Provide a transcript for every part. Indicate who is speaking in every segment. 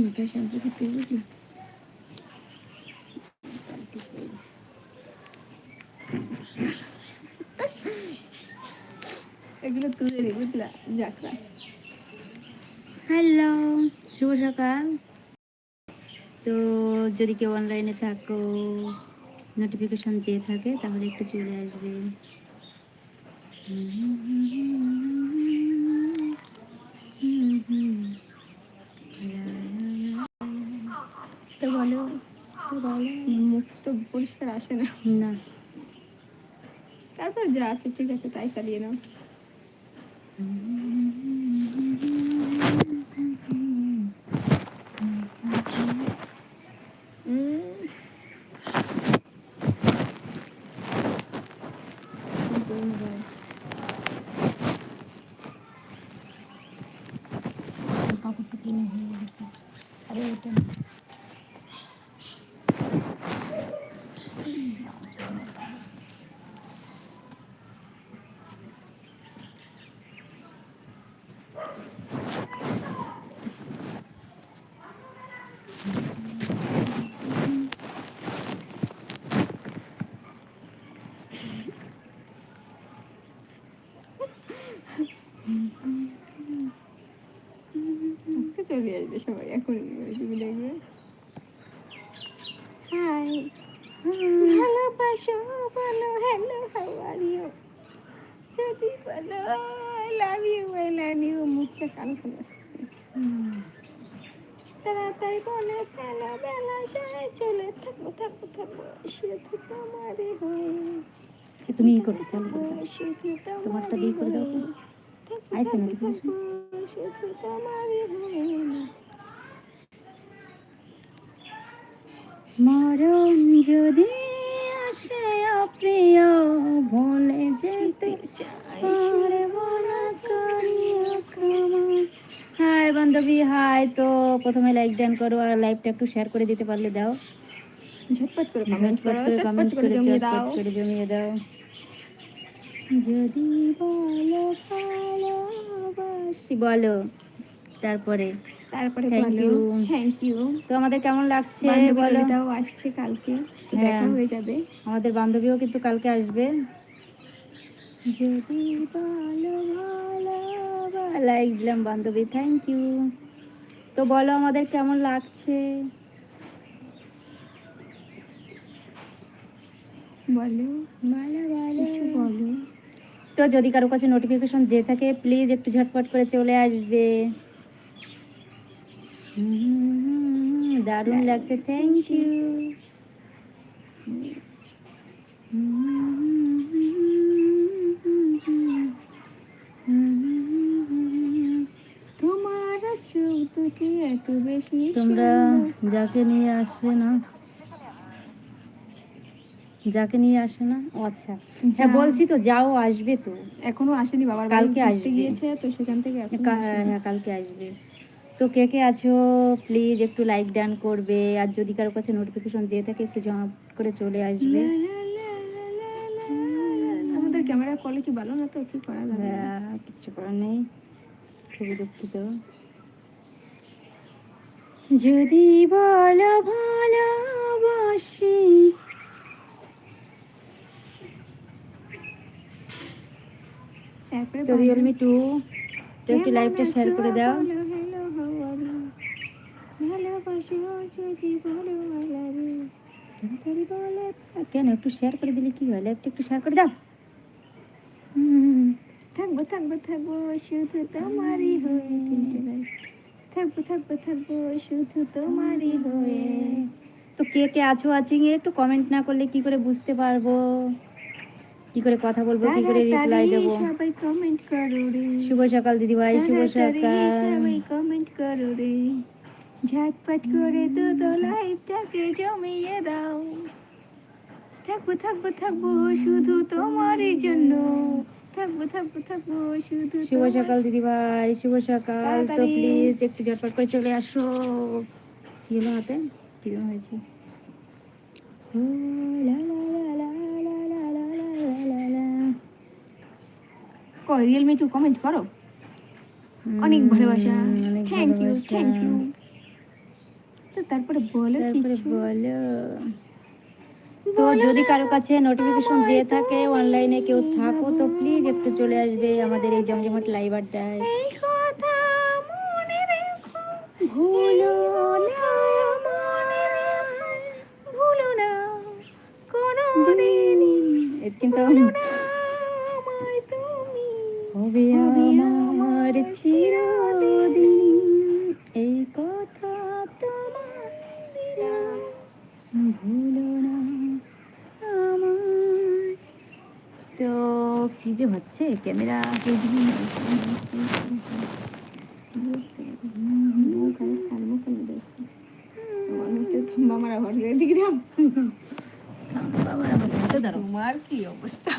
Speaker 1: মাথায় শ্যাম্পু করতে এগুলো তুলে নি বুঝলা যাত্রা
Speaker 2: হ্যালো শুভ সকাল। তো যদি কেউ অনলাইনে থাকো নোটিফিকেশন চেয়ে থাকে, তাহলে একটু চলে আসবে
Speaker 1: তো বলো তো মুখ তো পরিষ্কার আসে না।
Speaker 2: না।
Speaker 1: তারপর যা আছে ঠিক আছে তাই চালিয়ে নাও উম।
Speaker 2: কাপড়টা কিনে হয়ে গেছে আরে ওটা
Speaker 1: চলে আসবে সবাই এখন ভালোবাসো বলো বলো তাড়াতাড়ি বলে যায় চলে থাকব থাকব থাকব শুধু তোমারই হয়ে
Speaker 2: তুমি ই করো চালু করে তোমারটা দিয়ে করে দাও
Speaker 1: তোমারই হয়ে
Speaker 2: মরণ যদি আসে অপ্রিয় ভুলে যেতে পারব না করিও ক্ষমা। হাই বান্ধবী হাই তো প্রথমে লাইক ডান করো আর লাইভটা একটু শেয়ার করে দিতে পারলে দাও।
Speaker 1: ঝটপট করে কমেন্ট করো ঝটপট করে জমিয়ে দাও।
Speaker 2: করে জমিয়ে দাও। যদি বলো ভালোবাসি বলো। তারপরে।
Speaker 1: তারপরে থ্যাংক
Speaker 2: ইউ
Speaker 1: থ্যাংক ইউ
Speaker 2: তো আমাদের কেমন লাগছে বলো?
Speaker 1: ললিতাও আসছে কালকে।
Speaker 2: হ্যাঁ।
Speaker 1: দেখা হয়ে যাবে।
Speaker 2: আমাদের বান্ধবীও কিন্তু কালকে আসবে। যদি বলো ভালো লাইক দিলাম বান্ধবী থ্যাংক ইউ তো বলো আমাদের কেমন লাগছে?
Speaker 1: বলো।
Speaker 2: ভালো ভালো।
Speaker 1: কিছু বলো।
Speaker 2: তো যদি কারও কাছে নোটিফিকেশন যে থাকে প্লিজ একটু ঝটপট করে চলে আসবে। দারুণ লাগছে থ্যাংক ইউ
Speaker 1: তোমার চোখ দুটি এত বেশি
Speaker 2: তোমরা যাকে নিয়ে আসবে না যাকে নিয়ে আসে না? ও আচ্ছা। হ্যাঁ বলছি তো যাও আসবে তো।
Speaker 1: এখনও আসেনি বাবার
Speaker 2: কালকে আসবে।
Speaker 1: গিয়েছে তো সেখান থেকে
Speaker 2: কা-। হ্যাঁ কালকে আসবে। তো কে কে আছো? প্লিজ একটু লাইক ডান করবে। আর যদি কারও কাছে নোটিফিকেশন যেয়ে থাকে একটু জমা করে চলে আসবে।
Speaker 1: আমাদের ক্যামেরা কোয়ালিটি ভালো না তো কি করা যাবে?
Speaker 2: হ্যাঁ কিচ্ছু করার নেই। খুবই দুঃখিত। যদি বলো ভালোবাসি তো রিয়েলমি টু তো একটু লাইভটা শেয়ার করে দাও। কেন একটু শেয়ার করে দিলে কি হয়? লাইভটা একটু শেয়ার করে দাও।
Speaker 1: থাকব থাকব থাকব শুধু তোমারই হয়ে। থাকব থাকব থাকব শুধু তোমারই হয়ে।
Speaker 2: তো কে কে আছো আছি একটু কমেন্ট না করলে কি করে বুঝতে পারব? কি করে কথা বলব কি করে রিপ্লাই দেবো?
Speaker 1: সবাই কমেন্ট করো রে।
Speaker 2: শুভ সকাল দিদি ভাই শুভ সকাল।
Speaker 1: সবাই কমেন্ট করো রে। ঝটপট করে দুটো লাইভটাকে জমিয়ে দাও। থাকব থাকব থাকব শুধু তোমারই জন্য। থাকব থাকব থাকব শুধু
Speaker 2: শুভ সকাল দিদি ভাই শুভ সকাল। তো প্লিজ একটু ঝটপট করে চলে আসো। কি হলো হাতে? কি হয়েছে? ও লা লা লা লা লা লা লা লা।
Speaker 1: কই রিয়েলমি টু কমেন্ট করো।
Speaker 3: অনেক ভালোবাসা। থ্যাংক ইউ থ্যাংক ইউ তো তারপরে বলো কিছু।
Speaker 2: বলো। তো যদি কারও কাছে নোটিফিকেশন দিয়ে থাকে অনলাইনে কেউ থাকো তো প্লিজ একটু চলে আসবে আমাদের এই জমজমাট লাইভ আড্ডায়।
Speaker 3: এই কথা মনে রেখো।
Speaker 2: ভুলো
Speaker 3: না। ভুলো না। কোনো
Speaker 2: কিন্তু হবে আমার চিরদিন এই কথা তোমার ভুলো না। আমায় তো কি যে হচ্ছে ক্যামেরা।
Speaker 3: মামারা ঘর দিকে
Speaker 2: আমার
Speaker 3: তোমার কি অবস্থা?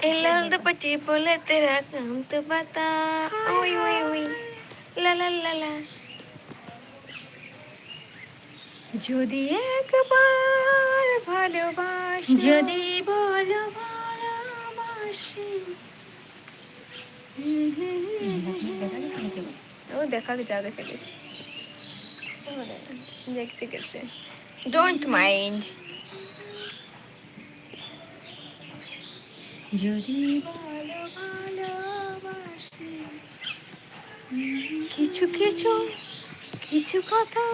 Speaker 1: Hilang tu pachi pula terakam tu bata. Oi oi oi. যদি একবার ভালোবাস
Speaker 2: যদি বলো ভালোবাসি
Speaker 1: ও দেখা যাবে আগে দেখতে গেছে ডোন্ট মাইন্ড
Speaker 2: যদি
Speaker 1: কিছু কিছু কিছু কথা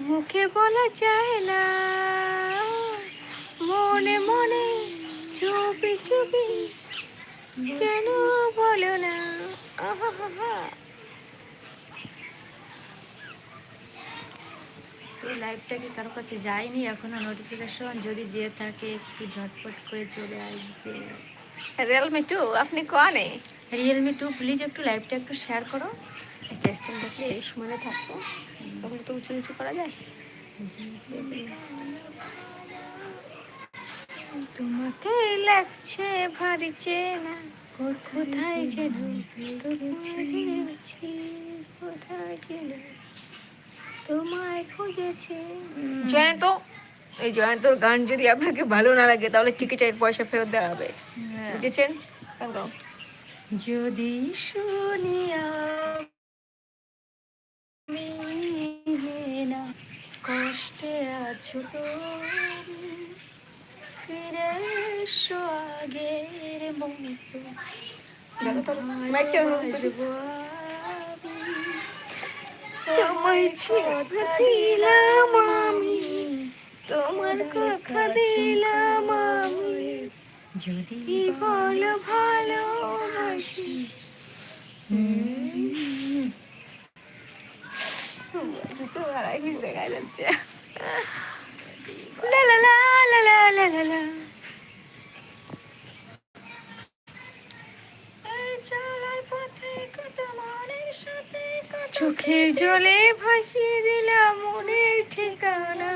Speaker 1: মুখে বলা যায় না। মনে মনে চুপি চুপি কেন বলো না? আহাহাহা।
Speaker 2: তো লাইভটা কি কারও কাছে যায়নি এখনও নোটিফিকেশন যদি যেয়ে থাকে একটু ঝটপট করে চলে আসবে।
Speaker 1: রিয়েলমি টু আপনি কনে
Speaker 2: রিয়েলমি টু প্লিজ একটু লাইভটা একটু শেয়ার করো।
Speaker 1: টেস্টিং দেখলে এই সময় থাকতো। তখন তো উঁচু উঁচু করা যায়। তোমাকে লাগছে ভারী চেনা। কোথায় যেন কোথায় যেন তোমায় খুঁজেছি জয়ন্ত এই জয়ন্তর গান যদি আপনাকে ভালো না লাগে তাহলে টিকিটের পয়সা ফেরত দেওয়া হবে বুঝেছেন গান গাও।
Speaker 2: যদি শুনিয়া না কষ্টে আছো তো ফিরে এসো আগের মতো। আসব।
Speaker 1: তোমায় কথা দিলাম আমি তোমার কথা দিলাম আমি।
Speaker 2: যদি
Speaker 1: বলো ভালোবাসি। তোমার আগে দেখা যাচ্ছে লা লা লা লা লা লা লা লা
Speaker 2: চলার কত
Speaker 1: জলে ভাসিয়ে দিলাম মনের ঠিকানা।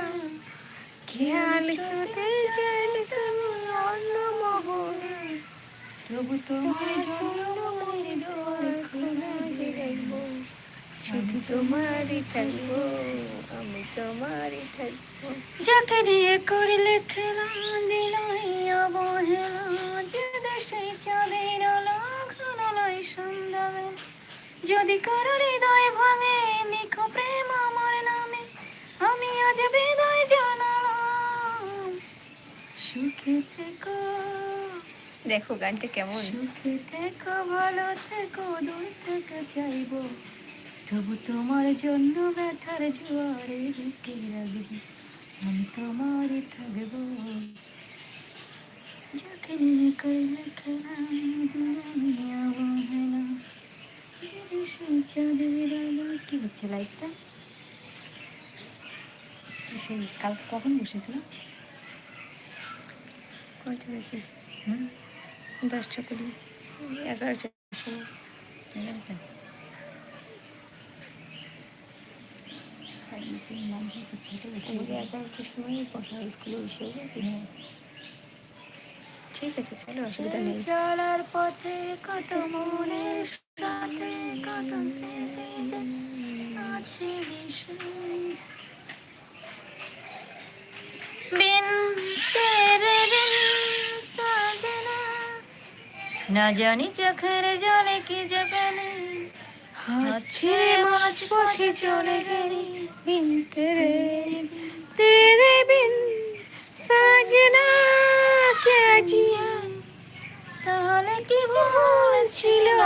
Speaker 1: খেয়াল সাথে যেন তুমি অন্য মোহনা
Speaker 2: তবু তোমার জন্য মনের দুয়ার খোলা যে রাখব।
Speaker 1: শুধু তোমারই থাকব। আমি তোমারই থাকব।
Speaker 2: যাকে দিয়ে করলে খেলা দিল যদি কারও হৃদয় ভাঙে লিখো প্রেম আমার নামে, আমি আজ বিদায় জানালাম। সুখে থেকো।
Speaker 1: দেখো গানটা কেমন।
Speaker 2: সুখে থেকো, ভালো থেকো, দূর থেকে চাইব। তবু তোমার জন্য ব্যথার জোয়ারে বুকে রাখব। আমি তোমার থাকব। যাকে নিয়ে করলে খেলা দুনিয়া অবহেলা যদি সেই চাঁদের আলো কি হচ্ছে সেই কাল কখন বসেছিলাম হুম
Speaker 1: দশটা কুড়ি এগারোটার সময়
Speaker 2: এগারোটা
Speaker 1: স্কুলে ঠিক আছে চলো অসুবিধা নেই
Speaker 2: চলার পথে কত মনের
Speaker 4: না জানি চোখের জলে কি যে পেলে
Speaker 1: হাত পথে চলে গেলি তেরে বিন সাজনা কে
Speaker 4: কি ভুল
Speaker 1: ছিল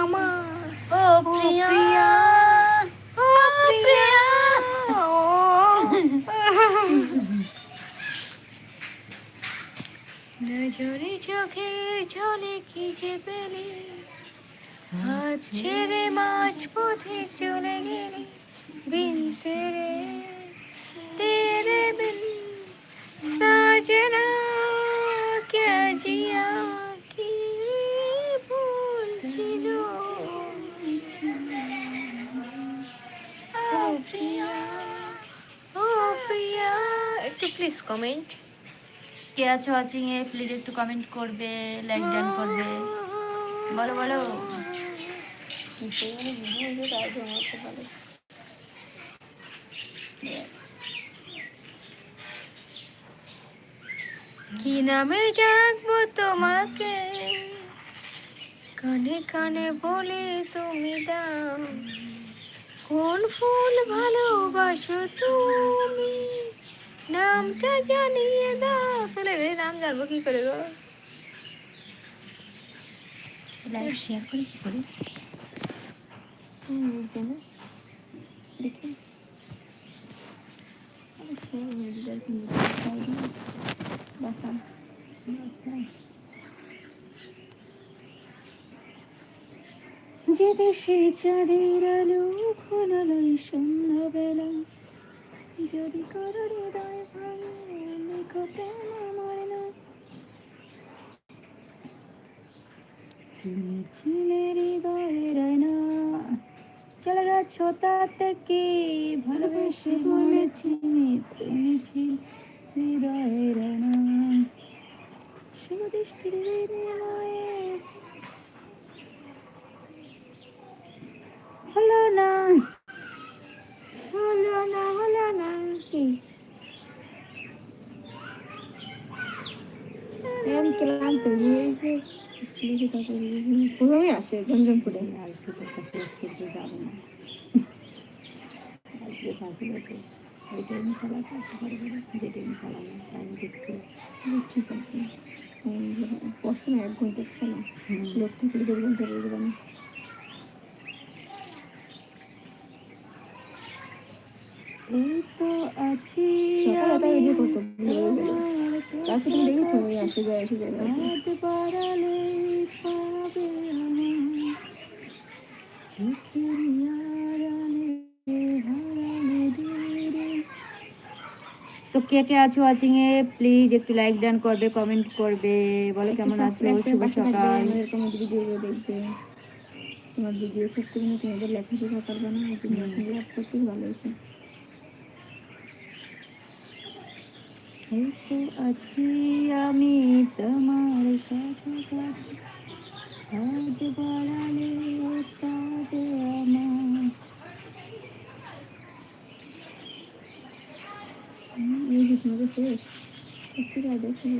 Speaker 1: আমার।
Speaker 4: ও প্রিয়া
Speaker 1: ও প্রিয়া। নজরে চোখের ঝলে কি যে পেলি হাত ছেড়ে মাঝ পথে চলে গেলি বিন তেরে তেরে বিন সাজনা প্লিজ কমেন্ট
Speaker 4: কে আছো ওয়াচিং এ প্লিজ একটু কমেন্ট করবে লাইক ডান করবে। বলো বলো।
Speaker 1: কি নামে ডাকবো তোমাকে? কানে কানে বলে তুমি দাও কোন ফুল ভালোবাসো তুমি? নামটা জানিয়ে দাও চলে গেলে নাম জানব কি করে গো
Speaker 4: লাইভ শেয়ার করি কি করে
Speaker 2: দেখি। যে দেশে চাঁদের আলো ঘনালয় সন্ধ্যাবেলা যদি কারও হৃদয় ভাঙে লেখো প্রেম আমার না। তুমি ছিলে হৃদয়ের না চলে গেছো তাতে কি? ভালোবেসে মরেছি তুমি ছিলে হৃদয়ের না শুভ দৃষ্টির বিনিময়ে। হলো না। হলো না হলো না কি আমি ক্লান্ত হয়ে গেছে স্কুলে প্রথমে আসে ঝমঝম করে আজকে তো করতে যাব না আজকে থাকবে ওইটা আমি চালাতে পারব না টাইম দেখতে ঠিক আছে পড়াশোনা এক ঘণ্টা। চালা লোক থাকলে দেড় ঘণ্টা বলব না। এই তো আছি যে কত তুমি দেখেছ? হাত পাবে চোখের আড়ালে হারালে
Speaker 4: তো কে কে আছো ওয়াচিং এ? প্লিজ একটু লাইক ডান করবে কমেন্ট করবে। বলো কেমন আছো? শুভ সকাল।
Speaker 2: এরকম ভিডিও দেখবে। তোমার ভিডিও সব করে তোমাদের লেখাপড়া করবে না তুমি লাভ করতে ভালো হয়েছে। এই তো আছি আমি তোমার কাছাকাছি হাত বাড়ালে পাবে আমার। মিউজিক মধ্যে শেষ। একটু দেখি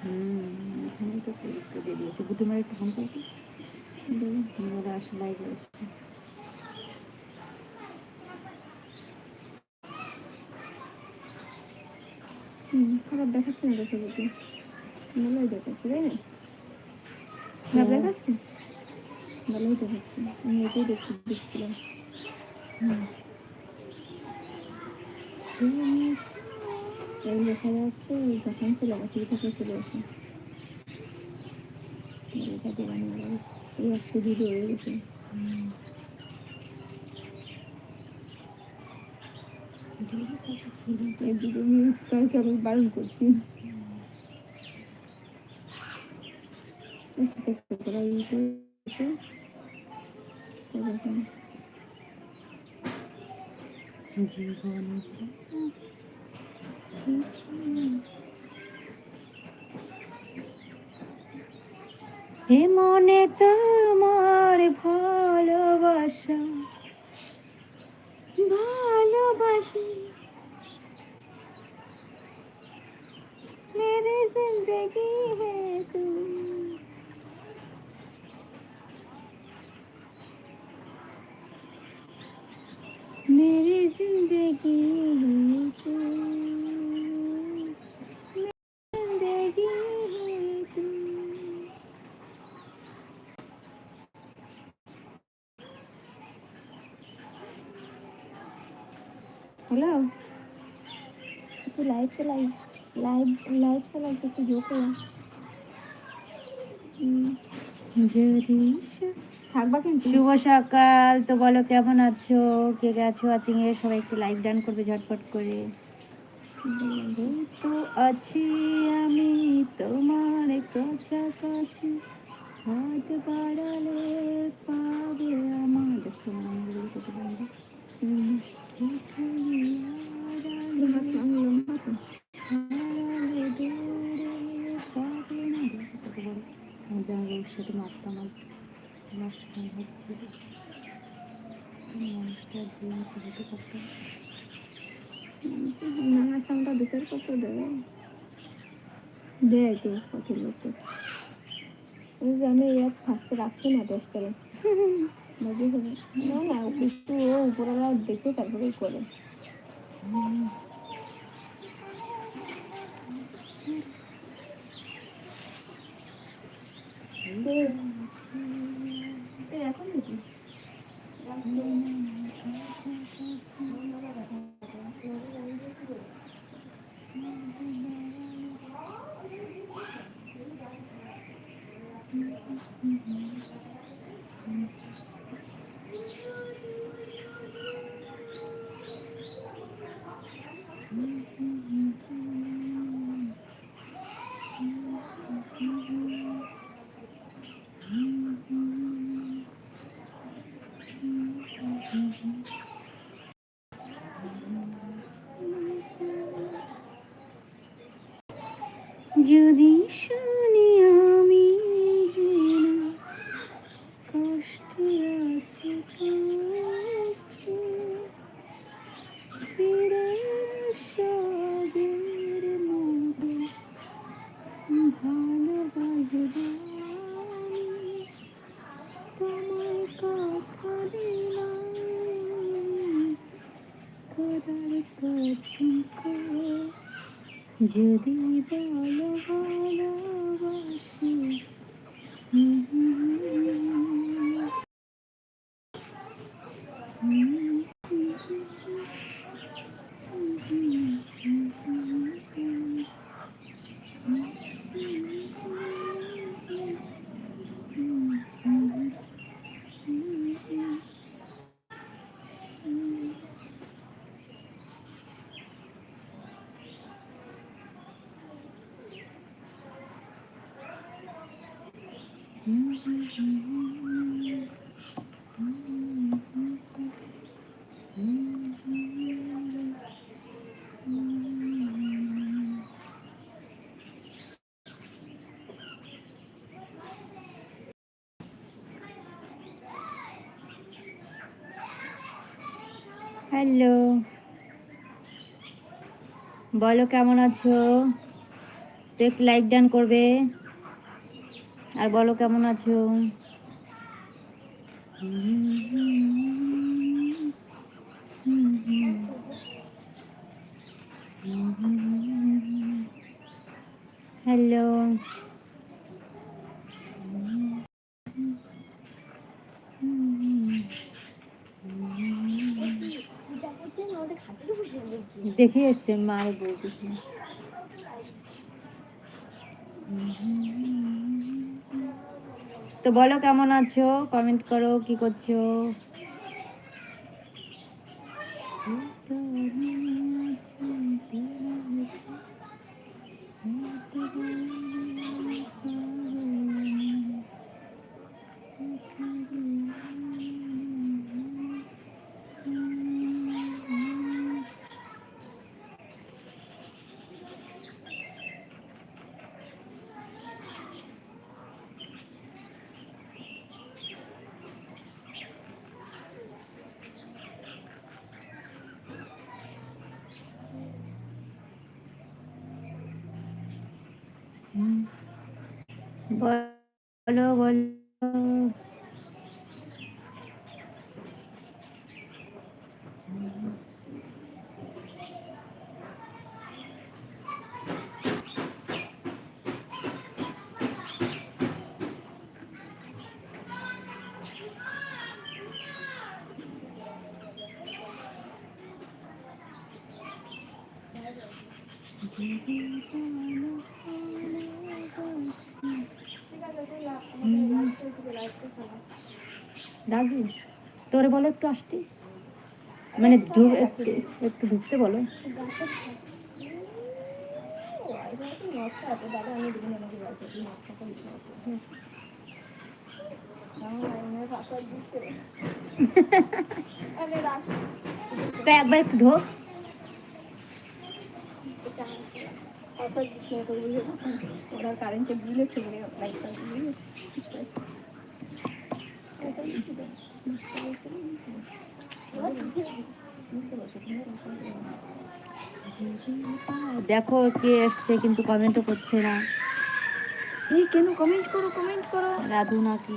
Speaker 2: হুম এখানে তো দিয়ে দিয়েছে বুটুমার একটু ফোন করতে ওরা আসলে লাইভ হুম খারাপ দেখাচ্ছে না দেখো বুটু ভালোই দেখাচ্ছে তাই না? খারাপ দেখাচ্ছে? ভালোই দেখাচ্ছে আমি এটাই দেখতে দেখছিলাম। এই দেখা যাচ্ছে ওই যখন ছিল থেকে চলে আসে এটা এই একশো ভিডিও হয়ে গেছে। এই ভিডিও ইউজ করতে আমি বারণ করছি। ইউজ করেছে জীবন হে মনে তোমার ভালোবাসা, ভালোবাসি।
Speaker 1: ज़िंदगी है तू। मेरी ज़िंदगी है तू। तू। लाइव चलाई লাইভ লাইভ চালাই একটু হুম, থাকবা কিন্তু।
Speaker 2: শুভ সকাল তো বলো কেমন আছো? কে গেছো ওয়াচিং এ সবাই একটু লাইক ডান করবে ঝটপট করে। তো আছি আমি তোমার কাছাকাছি হাত বাড়ালে পাবে আমার দেখছ না আমি এগুলো করতে পারি না।
Speaker 1: হুম,
Speaker 2: যেখানে
Speaker 1: লম্বা তো, আমি লম্বা তো।
Speaker 2: হারালে দূরে পাবে না। দেখো কত বড়। আমার মানুষটা
Speaker 1: নানা সামটা বিচার কত দেয় দেয় তো কত লোক যে আমি থাকতে রাখছি না দশ করে না না ও উপরওয়ালা দেখে তারপরে করে এখন নাকি
Speaker 2: যদি শুনি আমি না কষ্টে আছে সবের মতো ভালোবাসবো আমি তোমায় কথা দিলাম খোদার কসম করে যদি বলো ভালোবাসি হ্যালো। বলো কেমন আছো? তো একটু লাইক ডান করবে। আর বলো কেমন আছো? হ্যালো দেখে এসছে মায়ের বলতেছে তো বলো কেমন আছো? কমেন্ট করো কি করছ? বলো বলো রাজু, তোরে বলো একটু আসতে। মানে একটু ঢুকতে বলো। একবার একটু ঢোক।
Speaker 1: ওরা কারেন্টের বিল একটু লাইট
Speaker 2: দেখো কে এসছে কিন্তু কমেন্টও করছে না।
Speaker 1: এই কেন কমেন্ট করো কমেন্ট করো।
Speaker 2: রাধু নাকি?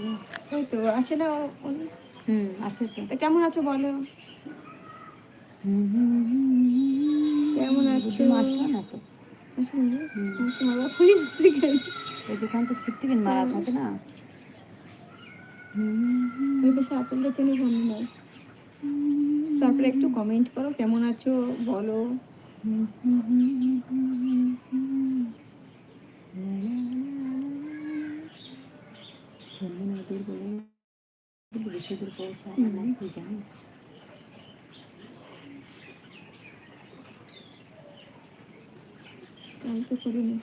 Speaker 1: ওই তো আসে না
Speaker 2: হুম আসে তো।
Speaker 1: কেমন আছো বলো? কেমন আছো?
Speaker 2: আসবে না তো।
Speaker 1: আসলে
Speaker 2: হুম।
Speaker 1: তোমার?
Speaker 2: ওই যেখান তো সিফটিবিন মারা থাকে না।
Speaker 1: ওই পাশে আচলটা টেনে সামনে নাও তারপরে একটু কমেন্ট করো, কেমন আছো বলো।
Speaker 2: বেশি
Speaker 1: আমি করিনি।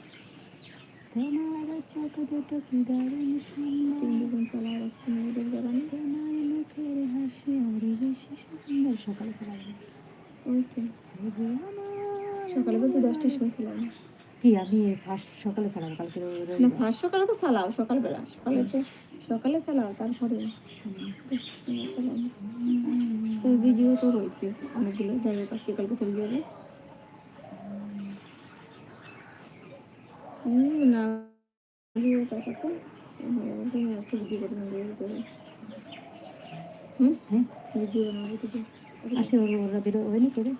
Speaker 2: তোমার চোখ দুটো কি দারুণ সকালে সকালে
Speaker 1: বলতে দশটার সময় খেলাম
Speaker 2: কি আমি ফার্স্ট সকালে ছাড়াম কালকে
Speaker 1: না ফার্স্ট সকালে তো চালাও সকালবেলা। সকালে তো সকালে চালাও তারপরে তো ভিডিও তো রয়েছে অনেকগুলো। যাই হোক আজকে কালকে চলে যাবে না। ভিডিও তো ভিডিও করে হুম? ভিডিও বানাবো
Speaker 2: আসে ওরা ওরা বেরো হয়নি করে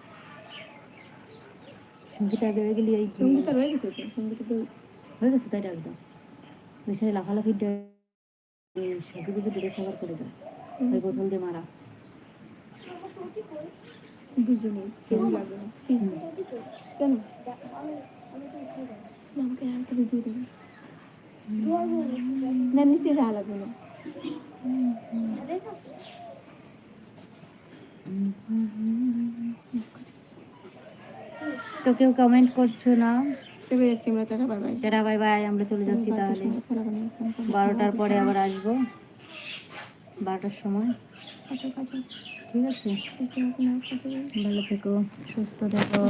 Speaker 2: সঙ্গীতা আগে হয়ে গেলি এই
Speaker 1: সঙ্গীতা রয়ে গেছে তো সঙ্গীতা তো
Speaker 2: হয়ে গেছে তাই ডাক দাও। বিষয়ে লাফালাফি সাজু গুজু ডুবে সাবার করে দাও। ওই বোতল দিয়ে মারা।
Speaker 1: দুজনেই কেউ লাগবে না? কেন? না, আমাকে আর একটা ভিডিও দেবে না নিচে যা লাগবে না।
Speaker 2: তো কেউ কমেন্ট করছ না?
Speaker 1: চলে যাচ্ছি আমরা টাটা বাই বাই
Speaker 2: টেরা বাই বাই আমরা চলে যাচ্ছি তাহলে। বারোটার পরে আবার আসব। বারোটার সময়। ঠিক আছে। ভালো থেকো সুস্থ থেকো।